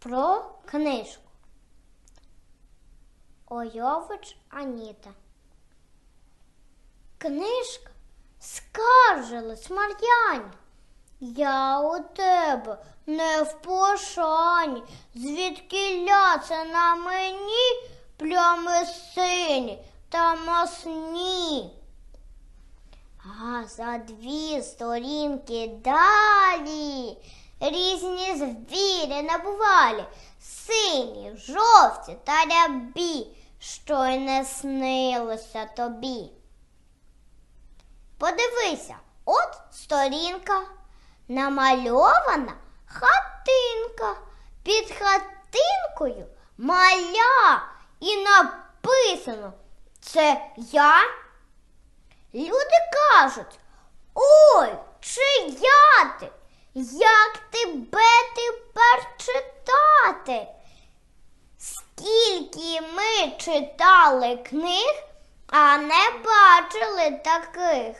про книжку. Ойович Аніта. Книжка скаржилась Мар'яні. Я у тебе не в пошані, звідки це на мені плями сині та масні. А за дві сторінки далі різні звірі набувалі, сині, жовті та рябі, що й не снилося тобі. Подивися, от сторінка, намальована хатинка. Під хатинкою маля і написано це я. Люди кажуть, ой, чия ти? Як тебе тепер читати? Скільки ми читали книг, а не бачили таких.